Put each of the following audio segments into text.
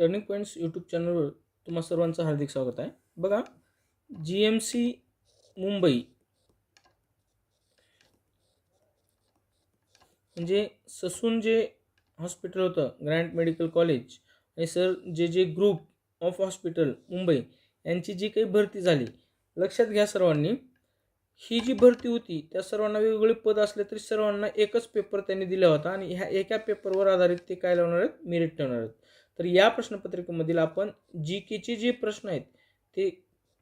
Turning points YouTube चॅनलवर तुम्हा सर्वांचं हार्दिक स्वागत आहे. बघा जी एम सी मुंबई म्हणजे ससून जे हॉस्पिटल होतं ग्रँड मेडिकल कॉलेज आणि sir J J group of hospital Mumbai यांची जी काही भरती झाली लक्षात घ्या सर्वांनी ही जी भरती होती त्या सर्वांना वेगवेगळे पद असले तरी सर्वांना एकच पेपर त्यांनी दिला होता आणि ह्या एका पेपरवर आधारित ते काय लावणार आहेत? मेरिट ठेवणार आहेत. तर या प्रश्नपत्रिकेमधील आपण जी केचे जे प्रश्न आहेत ते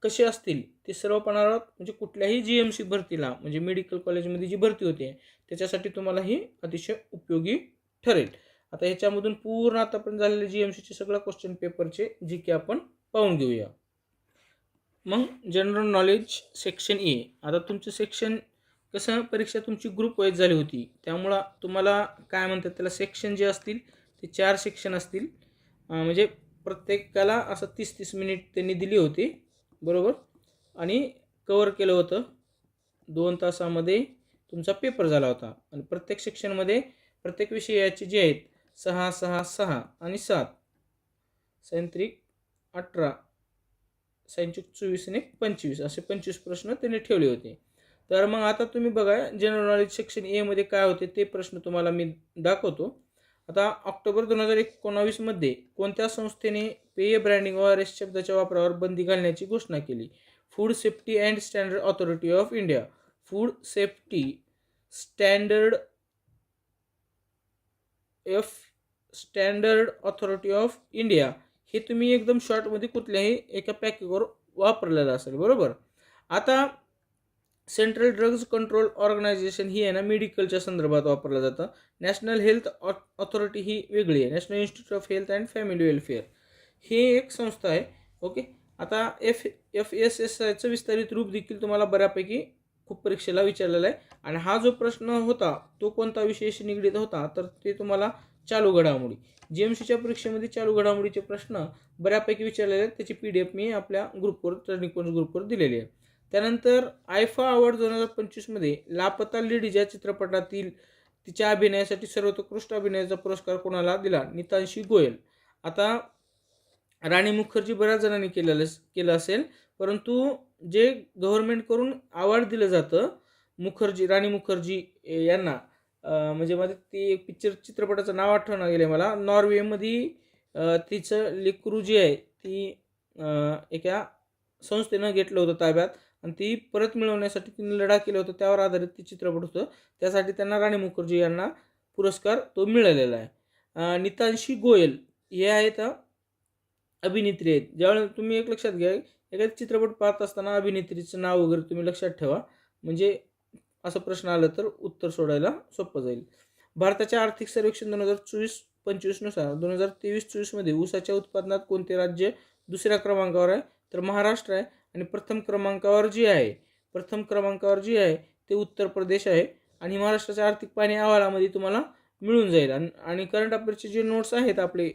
कसे असतील? ते सर्व म्हणजे कुठल्याही जी एम सी भरतीला म्हणजे मेडिकल कॉलेजमध्ये जी भरती होते त्याच्यासाठी तुम्हाला ही अतिशय उपयोगी ठरेल. आता ह्याच्यामधून पूर्ण आतापर्यंत झालेले जी एम सीचे सगळ्या क्वेश्चन पेपरचे जी के आपण पाहून घेऊया. मग जनरल नॉलेज सेक्शन ए आता तुमचं सेक्शन कसं परीक्षा तुमची ग्रुप वाईज झाली होती त्यामुळं तुम्हाला काय म्हणतात त्याला सेक्शन जे असतील ते चार सेक्शन असतील. म्हणजे प्रत्येकाला असं तीस तीस मिनिट त्यांनी दिली होती बरोबर? आणि कवर केलं होतं. दोन तासामध्ये तुमचा पेपर झाला होता. आणि प्रत्येक सेक्शनमध्ये प्रत्येक विषयाचे जे आहेत सहा सहा सहा आणि सात. सैंत्रिक अठरा सैंचिक चोवीस आणि पंचवीस असे पंचवीस प्रश्न त्यांनी ठेवले होते. तर मग आता तुम्ही बघा जनरल नॉलेज सेक्शन एमध्ये काय होते ते प्रश्न तुम्हाला मी दाखवतो. आता ऑक्टोबर दोन हजार एकोणावीसमध्ये कोणत्या संस्थेने पेय ब्रँडिंग व आर एस शब्दाच्या वापरावर बंदी घालण्याची घोषणा केली? Food safety and standard authority of India food safety standard F standard authority of India हे तुम्ही एकदम शॉर्टमध्ये कुठल्याही एका पॅकेजवर वापरलेलं असेल बरोबर? आता सेंट्रल ड्रग्ज कंट्रोल ऑर्गनायझेशन ही आहे ना मेडिकलच्या संदर्भात वापरलं जातं. नॅशनल हेल्थ ऑथॉरिटी ही वेगळी आहे. National institute of health and family welfare. ही एक संस्था आहे ओके? आता एफ एफ एस एस आयचं विस्तारित रूप देखील तुम्हाला बऱ्यापैकी खूप परीक्षेला विचारलेला आहे. आणि हा जो प्रश्न होता तो कोणता विषयाशी निगडीत होता तर ते तुम्हाला चालू घडामोडी. जी एम सीच्या परीक्षेमध्ये चालू घडामोडीचे प्रश्न बऱ्यापैकी विचारलेले आहेत. त्याची पी डी एफ मी आपल्या ग्रुपवर टर्निंग पॉईंट ग्रुपवर दिलेली आहे. त्यानंतर आयफा अवॉर्ड दोन हजार पंचवीसमध्ये लापता लेडीज या चित्रपटातील तिच्या अभिनयासाठी सर्वोत्कृष्ट अभिनयाचा पुरस्कार कोणाला दिला? नितांशी गोयल. आता राणी मुखर्जी बऱ्याच जणांनी केलेलं केलं असेल परंतु जे गव्हर्नमेंटकडून अवॉर्ड दिलं जातं मुखर्जी राणी मुखर्जी यांना म्हणजे मला ते पिक्चर चित्रपटाचं नाव आठवणं गेलं मला. नॉर्वेमध्ये तिचं लेकरू जी आहे ती एका संस्थेनं घेतलं होतं ताब्यात. आणि ती परत मिळवण्यासाठी तिने लढा केला होता त्यावर आधारित ते चित्रपट होतं. त्यासाठी त्यांना राणी मुखर्जी यांना पुरस्कार तो मिळालेला आहे. नितांशी गोयल हे आहेत अभिनेत्री आहेत. ज्यावेळेला तुम्ही एक लक्षात घ्या एखादा चित्रपट पाहत असताना अभिनेत्रीचं नाव वगैरे तुम्ही लक्षात ठेवा. म्हणजे असं प्रश्न आला तर उत्तर सोडायला सोपं जाईल. भारताच्या आर्थिक सर्वेक्षण दोन हजार चोवीस पंचवीसनुसार दोन हजार तेवीस चोवीसमध्ये ऊसाच्या उत्पादनात कोणते राज्य दुसऱ्या क्रमांकावर आहे? तर महाराष्ट्र आहे. आणि प्रथम क्रमांकावर जी आहे प्रथम क्रमांकावर जी आहे ते उत्तर प्रदेश आहे. आणि महाराष्ट्राच्या आर्थिक पाणी अहवालामध्ये तुम्हाला मिळून जाईल. आणि करंट अफेअर्सचे जे नोट्स आहेत आपले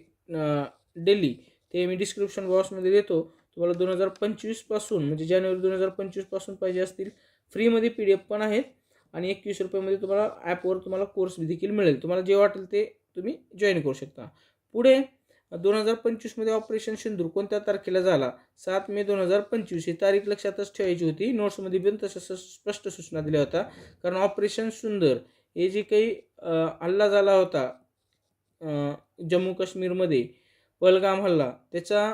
डेली ते मी डिस्क्रिप्शन बॉक्समध्ये देतो. तुम्हाला दोन हजार पंचवीसपासून म्हणजे जानेवारी दोन हजार पंचवीसपासून पाहिजे असतील. फ्रीमध्ये पी डी एफ पण आहेत. आणि एकवीस रुपयामध्ये तुम्हाला ॲपवर तुम्हाला कोर्स देखील मिळेल. तुम्हाला जे वाटेल ते तुम्ही जॉईन करू शकता. पुढे दोन हजार पंचवीसमध्ये ऑपरेशन सिंदूर कोणत्या तारखेला झाला? सात मे दोन हजार पंचवीस ही तारीख लक्षातच ठेवायची होती. नोट्समध्ये पण तसं स- स्पष्ट सूचना दिल्या होत्या. कारण ऑपरेशन सुंदर हे जे काही हल्ला झाला होता जम्मू काश्मीरमध्ये पलगाम हल्ला त्याचा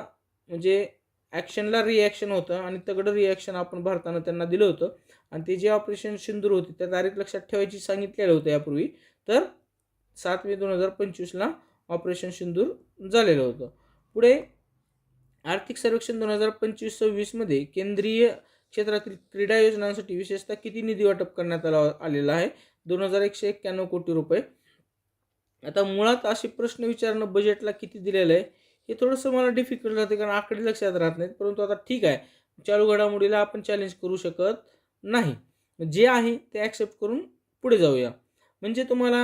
म्हणजे ॲक्शनला रिॲक्शन होतं आणि तगडं रिॲक्शन आपण भारतानं त्यांना दिलं होतं. आणि ते जे ऑपरेशन सिंदूर होते त्या तारीख लक्षात ठेवायची सांगितलेलं होतं यापूर्वी. तर सात मे दोन हजार पंचवीसला ऑपरेशन सिंदूर झालेलं होतं. पुढे आर्थिक सर्वेक्षण दोन हजार पंचवीस सव्वीसमध्ये केंद्रीय क्षेत्रातील क्रीडा योजनांसाठी विशेषतः किती निधी वाटप करण्यात आला आलेला आहे? दोन हजार एकशे एक्क्याण्णव कोटी रुपये. आता मुळात असे प्रश्न विचारणं बजेटला किती दिलेलं आहे हे थोडंसं मला डिफिकल्ट राहते कारण आकडे लक्षात राहत नाहीत. परंतु आता ठीक आहे. चालू घडामोडीला आपण चॅलेंज करू शकत नाही. जे आहे ते ॲक्सेप्ट करून पुढे जाऊया. म्हणजे तुम्हाला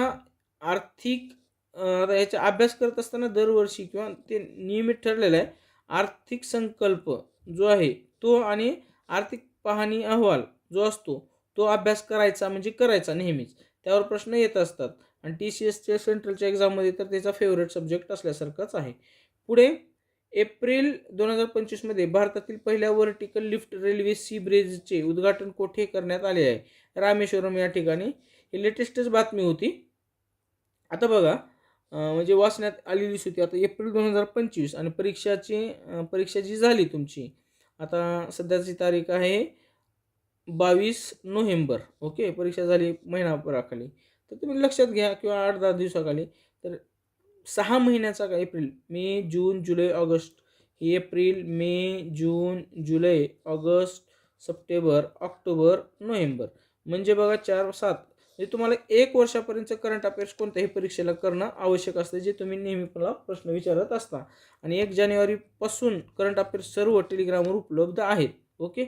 आर्थिक आता याचा अभ्यास करत असताना दरवर्षी किंवा ते नियमित ठरलेलं आहे आर्थिक संकल्प जो आहे तो आणि आर्थिक पाहणी अहवाल जो असतो तो अभ्यास करायचा म्हणजे करायचा नेहमीच. त्यावर प्रश्न येत असतात. आणि टी सी एसच्या सेंट्रलच्या एक्झाममध्ये तर त्याचा फेवरेट सब्जेक्ट असल्यासारखंच आहे. पुढे एप्रिल दोन हजार पंचवीसमध्ये भारतातील पहिल्या वर्टिकल लिफ्ट रेल्वे सी ब्रिजचे उद्घाटन कोठे करण्यात आले आहे? रामेश्वरम या ठिकाणी. ही लेटेस्टच बातमी होती. आता बघा म्हणजे वाचण्यात आलेलीच होती. आता एप्रिल दोन हजार पंचवीस आणि परीक्षाची परीक्षा जी झाली तुमची आता सध्याची तारीख आहे बावीस नोव्हेंबर. ओके? परीक्षा झाली महिनाभराखाली. तर तुम्ही लक्षात घ्या किंवा आठ दहा दिवसाखाली. तर सहा महिन्याचा का एप्रिल? मे जून जुलै ऑगस्ट. ही एप्रिल मे जून जुलै ऑगस्ट सप्टेंबर ऑक्टोबर नोव्हेंबर. म्हणजे बघा चार सात म्हणजे तुम्हाला एक वर्षापर्यंत करंट अफेअर्स कोणत्याही परीक्षेला करणं आवश्यक असतं जे तुम्ही नेहमी मला प्रश्न विचारत असता. आणि एक जानेवारीपासून करंट अफेअर्स सर्व टेलिग्रामवर उपलब्ध आहेत. ओके?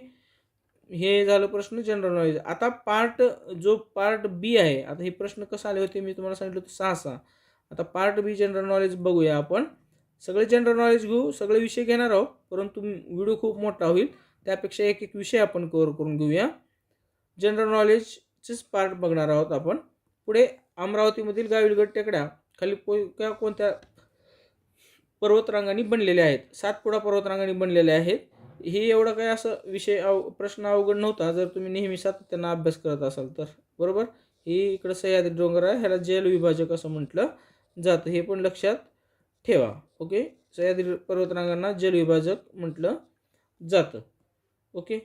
हे झालं प्रश्न जनरल नॉलेज आता पार्ट जो पार्ट बी आहे आता हे प्रश्न कसं आले होते मी तुम्हाला सांगितलं होतं सहा सहा आता पार्ट बी जनरल नॉलेज बघूया आपण. सगळे जनरल नॉलेज घेऊ सगळे विषय घेणार आहोत परंतु व्हिडिओ खूप मोठा होईल. त्यापेक्षा एक एक विषय आपण कव्हर करून घेऊया. जनरल नॉलेज चेच पार्ट बघणार आहोत आपण. पुढे अमरावतीमधील गाविलगड टेकड्या खाली को कोणत्या पर्वतरांगांनी बनलेल्या आहेत. सातपुडा पर्वतरांगांनी बनलेल्या आहेत. हे एवढं काही असं विषय अव प्रश्न अवघड नव्हता. जर तुम्ही नेहमी सातत्यानं अभ्यास करत असाल तर. बरोबर? ही इकडं सह्याद्री डोंगर आहे. ह्याला जैल विभाजक असं म्हटलं जातं. हे पण लक्षात ठेवा. ओके? सह्याद्री पर्वतरांगांना जल विभाजक म्हटलं जातं. ओके?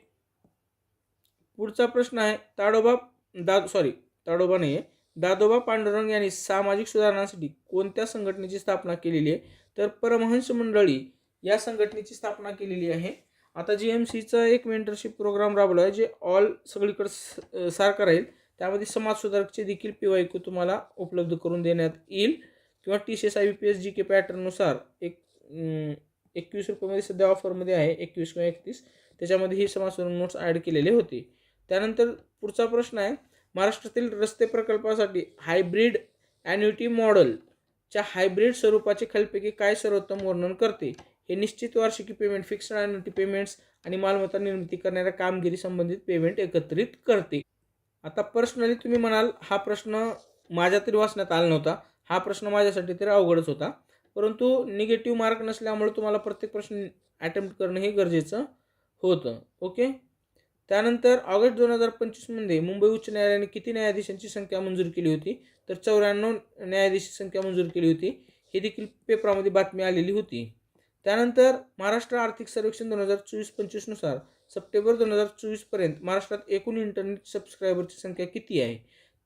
पुढचा प्रश्न आहे. ताडोबा दा सॉरी ताडोबा नाही आहे दादोबा पांडुरंग यांनी सामाजिक सुधारणांसाठी कोणत्या संघटनेची स्थापना केलेली आहे? तर परमहंस मंडळी या संघटनेची स्थापना केलेली आहे. आता जी एम सीचा एक मेंटरशिप प्रोग्राम राबवला आहे जे ऑल सगळीकडे स- सारखं राहील. त्यामध्ये समाजसुधारकचे देखील पी वाय क्यू तुम्हाला उपलब्ध करून देण्यात येईल. किंवा T C S I B P S G K पॅटर्ननुसार एक एकवीस रुपयामध्ये सध्या ऑफरमध्ये आहे एकवीस किंवा एकतीस. त्याच्यामध्ये ही समाजसुधारण नोट्स ॲड केलेले होते. त्यानंतर पुढचा प्रश्न आहे महाराष्ट्रातील रस्ते प्रकल्पासाठी हायब्रिड ॲन्युटी मॉडलच्या हायब्रिड स्वरूपाचे खालीलपैकी काय सर्वोत्तम वर्णन करते? हे निश्चित वार्षिकी पेमेंट फिक्स्ड ॲन्युटी पेमेंट्स आणि मालमत्ता निर्मिती करणाऱ्या कामगिरी संबंधित पेमेंट एकत्रित करते. आता पर्सनली तुम्ही म्हणाल हा प्रश्न माझ्या तरी वाचण्यात आला नव्हता. हा प्रश्न माझ्यासाठी तरी अवघडच होता. परंतु निगेटिव्ह मार्क नसल्यामुळे तुम्हाला प्रत्येक प्रश्न अटेम्प्ट करणं हे गरजेचं होतं. ओके त्यानंतर ऑगस्ट दोन हजार पंचवीसमध्ये मुंबई उच्च न्यायालयाने किती न्यायाधीशांची संख्या मंजूर केली होती? तर चौऱ्याण्णव न्यायाधीश संख्या मंजूर केली होती. हे देखील पेपरामध्ये बातमी आलेली होती. त्यानंतर महाराष्ट्र आर्थिक सर्वेक्षण दोन हजार चोवीस पंचवीसनुसार सप्टेंबर दोन हजार चोवीसपर्यंत महाराष्ट्रात एकूण इंटरनेट सबस्क्रायबरची संख्या किती आहे?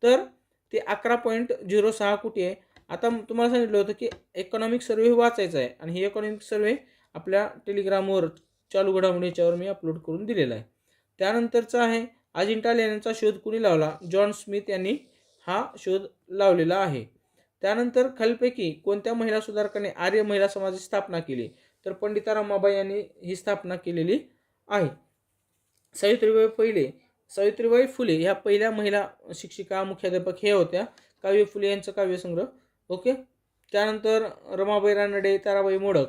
तर ते अकरा पॉईंट झिरो सहा कोटी आहे. आता तुम्हाला सांगितलं होतं की इकॉनॉमिक सर्वे वाचायचा आहे. आणि हे इकॉनॉमिक सर्वे आपल्या टेलिग्रामवर चालू घडामोडी याच्यावर मी अपलोड करून दिलेला आहे. त्यानंतरचा आहे अजिंठा लेण्यांचा शोध कुणी लावला? जॉन स्मिथ यांनी हा शोध लावलेला आहे. त्यानंतर खालीलपैकी कोणत्या महिला सुधारकाने आर्य महिला समाजाची स्थापना केली? तर पंडिता रमाबाई यांनी ही स्थापना केलेली आहे. सावित्रीबाई पहिले सावित्रीबाई फुले ह्या पहिल्या महिला शिक्षिका मुख्याध्यापक हे होत्या. काव्य फुले यांचं काव्यसंग्रह. ओके? त्यानंतर रमाबाई रानडे ताराबाई मोडक.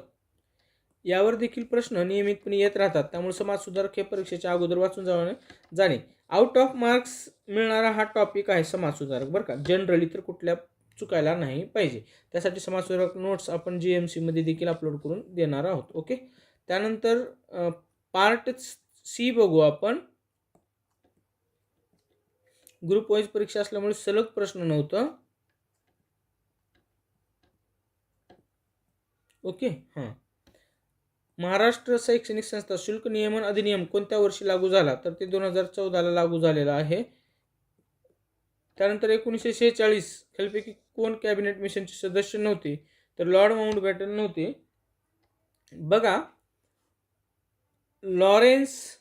यावर देखील प्रश्न नियमितपणे येत राहतात. त्यामुळे समाजसुधारक हे परीक्षेच्या अगोदर वाचून जाणे जाणे. आउट ऑफ मार्क्स मिळणारा हा टॉपिक आहे समाजसुधारक बरं का? जनरली तर कुठल्या चुकायला नाही पाहिजे. त्यासाठी समाजसुधारक नोट्स आपण जी एम सीमध्ये देखील अपलोड करून देणार आहोत ओके? त्यानंतर पार्ट सी बघू आपण. ग्रुप वाईज परीक्षा असल्यामुळे सलग प्रश्न नव्हतं. ओके? हां. महाराष्ट्र शैक्षणिक संस्था शुल्क नियमन अधिनियम कोणत्या वर्षी लागू झाला? तर ते दोन हजार चौदाला लागू झालेला आहे. त्यानंतर एकोणीसशे शेहेचाळीस खालीपैकी कोण कॅबिनेट मिशनचे सदस्य नव्हते? तर लॉर्ड माउंट बॅटन नव्हते. बघा लॉरेन्स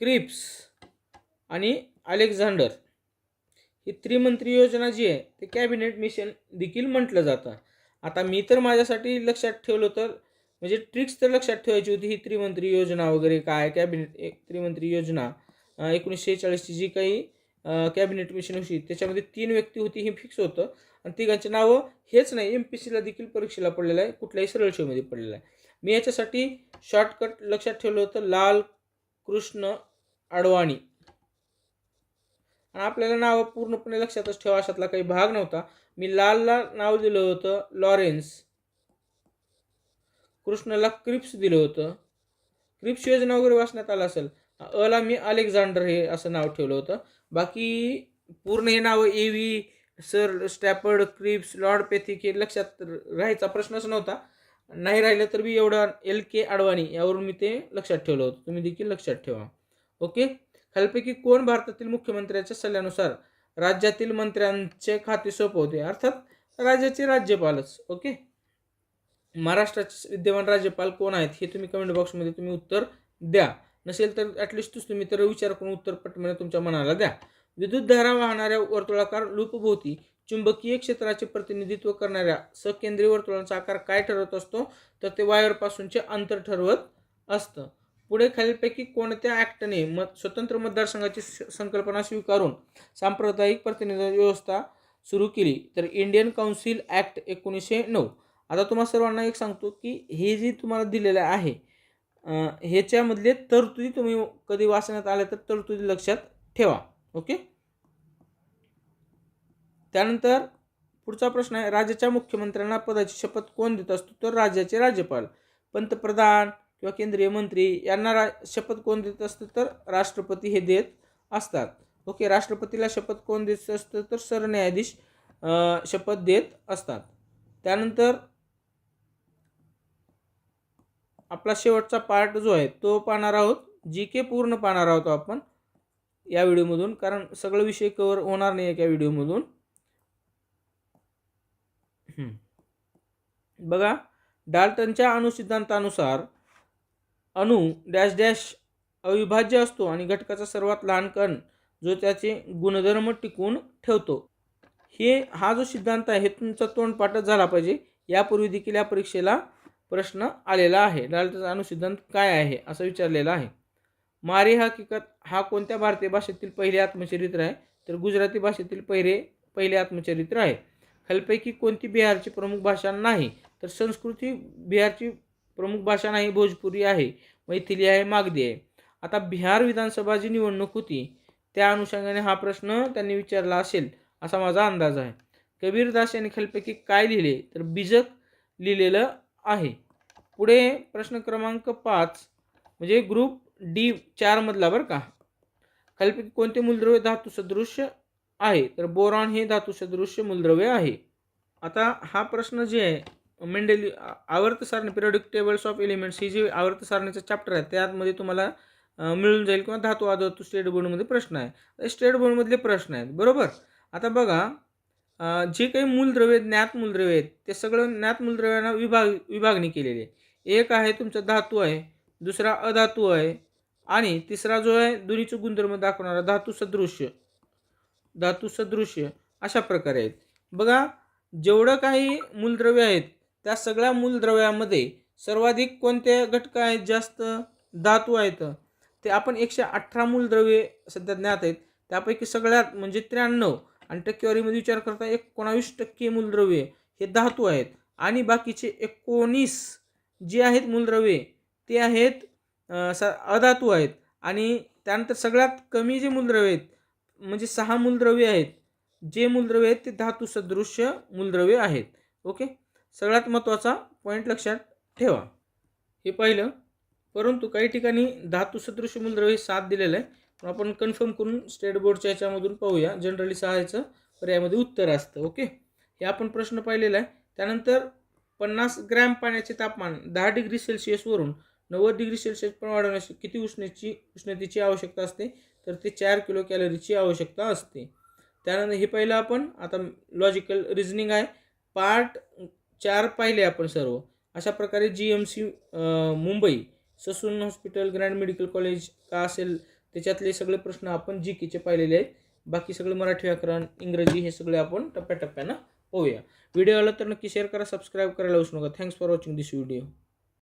क्रिप्स आणि अलेक्झांडर ही त्रिमंत्री योजना जी आहे ते कॅबिनेट मिशन देखील म्हटलं जातं. आता मी तर माझ्यासाठी लक्षात ठेवलं तर म्हणजे ट्रिक्स तर लक्षात ठेवायची होती ही त्रिमंत्री योजना वगैरे काय कॅबिनेट एक त्रिमंत्री योजना एकोणीसशे चाळीसची जी काही कॅबिनेट मिशन होती त्याच्यामध्ये तीन व्यक्ती होती हे फिक्स होतं. आणि तिघांची नावं हेच नाही एम पी सीला देखील परीक्षेला पडलेलं आहे कुठल्याही सरळशेमध्ये पडलेलं आहे. मी याच्यासाठी शॉर्टकट लक्षात ठेवलं होतं लाल कृष्ण अडवाणी आणि आपल्याला नावं पूर्णपणे लक्षातच ठेवा अशातला काही भाग नव्हता. मी लालला नाव दिलं होतं लॉरेन्स. कृष्णाला क्रिप्स दिलं होतं. क्रिप्स योजना वगैरे वाचण्यात आलं असेल अला मी अलेक्झांडर हे असं नाव ठेवलं होतं. बाकी पूर्ण हे नाव A V sir Stafford Cripps lord Pethick हे लक्षात राहायचा प्रश्नच नव्हता. नाही राहिलं तर मी एवढा एल के अडवाणी यावरून मी ते लक्षात ठेवलं होतं. तुम्ही देखील लक्षात ठेवा. ओके? खालपैकी कोण भारतातील मुख्यमंत्र्याच्या सल्ल्यानुसार राज्यातील मंत्र्यांचे खाते सोपवते अर्थात राज्याचे राज्यपालच ओके? महाराष्ट्राचे विद्यमान राज्यपाल कोण आहेत हे तुम्ही कमेंट बॉक्समध्ये तुम्ही उत्तर द्या. नसेल तर ॲटलिस्ट तुम्ही तर विचार करून उत्तर पटकन तुमच्या मनाला द्या. विद्युत धारा वाहणाऱ्या वर्तुळाकार लूपभोवती चुंबकीय क्षेत्राचे प्रतिनिधित्व करणाऱ्या सकेंद्रीय वर्तुळांचा आकार काय ठरवत असतो? तर ते वायरपासूनचे अंतर ठरवत असतं. पुढे खालीलपैकी कोणत्या ॲक्टने मत स्वतंत्र मतदारसंघाची संकल्पना स्वीकारून सांप्रदायिक प्रतिनिधी व्यवस्था सुरू केली? तर इंडियन काउन्सिल ॲक्ट एकोणीसशे नऊ. आता तुम्हा सर्वांना एक सांगतो की हे जे तुम्हाला दिलेलं आहे ह्याच्यामधले तरतुदी तुम्ही कधी वाचण्यात आल्या तर तरतुदी लक्षात ठेवा. ओके? त्यानंतर पुढचा प्रश्न आहे राज्याच्या मुख्यमंत्र्यांना पदाची शपथ कोण देत असतो? तर राज्याचे राज्यपाल पंतप्रधान किंवा केंद्रीय मंत्री यांना रा शपथ कोण देत असतं तर राष्ट्रपती हे देत असतात. ओके राष्ट्रपतीला शपथ कोण देत असतं तर सरन्यायाधीश शपथ देत असतात. त्यानंतर आपला शेवटचा पार्ट जो आहे तो पाहणार आहोत. जी के पूर्ण पाहणार आहोत आपण या व्हिडिओमधून कारण सगळं विषय कवर होणार नाही एका व्हिडिओमधून. बघा डाल्टनच्या अणुसिद्धांतानुसार अणू डॅश डॅश अविभाज्य असतो आणि घटकाचा सर्वात लहान कण जो त्याचे गुणधर्म टिकवून ठेवतो. हे हा जो सिद्धांत आहे हे तुमचा तोंडपाठच झाला पाहिजे. यापूर्वी देखील या परीक्षेला प्रश्न आलेला आहे. डाल्टनचा अणुसिद्धांत काय आहे असं विचारलेला आहे. मारे हकीकत हा कोणत्या भारतीय भाषेतील पहिले आत्मचरित्र आहे? तर गुजराती भाषेतील पहिले पहिले आत्मचरित्र आहे. खालपैकी कोणती बिहारची प्रमुख भाषा नाही? तर संस्कृती बिहारची प्रमुख भाषा नाही भोजपुरी आहे मैथिली आहे मागदी आहे. आता बिहार विधानसभाची निवडणूक होती त्या अनुषंगाने हा प्रश्न त्यांनी विचारला असेल असा माझा अंदाज आहे. कबीरदास यांनी खालपैकी काय लिहिले तर बीजक लिहिलेलं आहे. पुढे प्रश्न क्रमांक पाच म्हणजे ग्रुप डी चारमधला बरं का. खालीपैकी कोणते मूलद्रव्य धातू सदृश्य आहे तर बोरॉन हे धातू सदृश्य मूलद्रव्य आहे. आता हा प्रश्न जे आहे मेंडेली आवर्त सारणी पिरियडिक टेबल्स ऑफ एलिमेंट्स ही जी आवर्त सारणीचं चॅप्टर आहे त्यामध्ये तुम्हाला मिळून जाईल किंवा धातू आधातू स्टेट बोर्डमध्ये प्रश्न आहे. स्टेट बोर्डमधले प्रश्न आहेत बरोबर? आता बघा जे काही मूलद्रव्य ज्ञात मूलद्रव्य आहेत ते सगळं ज्ञात मूलद्रव्यांना विभाग विभागणी केलेली आहे. एक आहे तुमचा धातू आहे दुसरा अधातू आहे आणि तिसरा जो आहे दोन्हीचे गुणधर्म दाखवणारा धातू सदृश्य. धातू सदृश्य अशा प्रकारे आहेत. बघा जेवढं काही मूलद्रव्य आहेत त्या सगळ्या मूलद्रव्यामध्ये सर्वाधिक कोणते घटक आहेत? जास्त धातू आहेत. ते आपण एकशे अठरा मूलद्रव्ये सध्या ज्ञात आहेत. त्यापैकी सगळ्यात म्हणजे त्र्याण्णव. आणि टक्केवारीमध्ये विचार करता एकोणावीस टक्के मूलद्रव्ये हे धातू आहेत. आणि बाकीचे एकोणीस जे आहेत मूलद्रव्ये ते आहेत स अधातू आहेत. आणि त्यानंतर सगळ्यात कमी जे मूलद्रव्य आहेत म्हणजे सहा मूलद्रव्ये आहेत. जे मूलद्रव्य आहेत ते धातू सदृश्य मूलद्रव्ये आहेत. ओके? सगळ्यात महत्त्वाचा पॉईंट लक्षात ठेवा. हे पाहिलं परंतु काही ठिकाणी धातू सदृश्य मूलद्रव्य हे सात दिलेलं आहे. पण आपण कन्फर्म करून स्टेट बोर्डच्या याच्यामधून पाहूया. जनरली सहायचं पर्यायामध्ये उत्तर असतं ओके हे आपण प्रश्न पाहिलेला आहे. त्यानंतर पन्नास ग्रॅम पाण्याचे तापमान दहा डिग्री सेल्सिअसवरून नव्वद डिग्री सेल्सिअस पण वाढवण्याची किती उष्णेची उष्णतेची आवश्यकता असते? तर ते चार किलो कॅलरीची आवश्यकता असते. त्यानंतर हे पहिलं आपण आता लॉजिकल रिझनिंग आहे. पार्ट चार पाहिले आपण सर्व. अशा प्रकारे G M C Mumbai Sassoon hospital grand medical college का असेल त्याच्यातले सगळे प्रश्न आपण जी केचे पाहिलेले आहेत. बाकी सगळे मराठी व्याकरण इंग्रजी हे सगळे आपण टप्प्याटप्प्यानं पाहूया. व्हिडिओ आला तर नक्की शेअर करा सबस्क्राईब करायला विसरू नका. Thanks for watching this video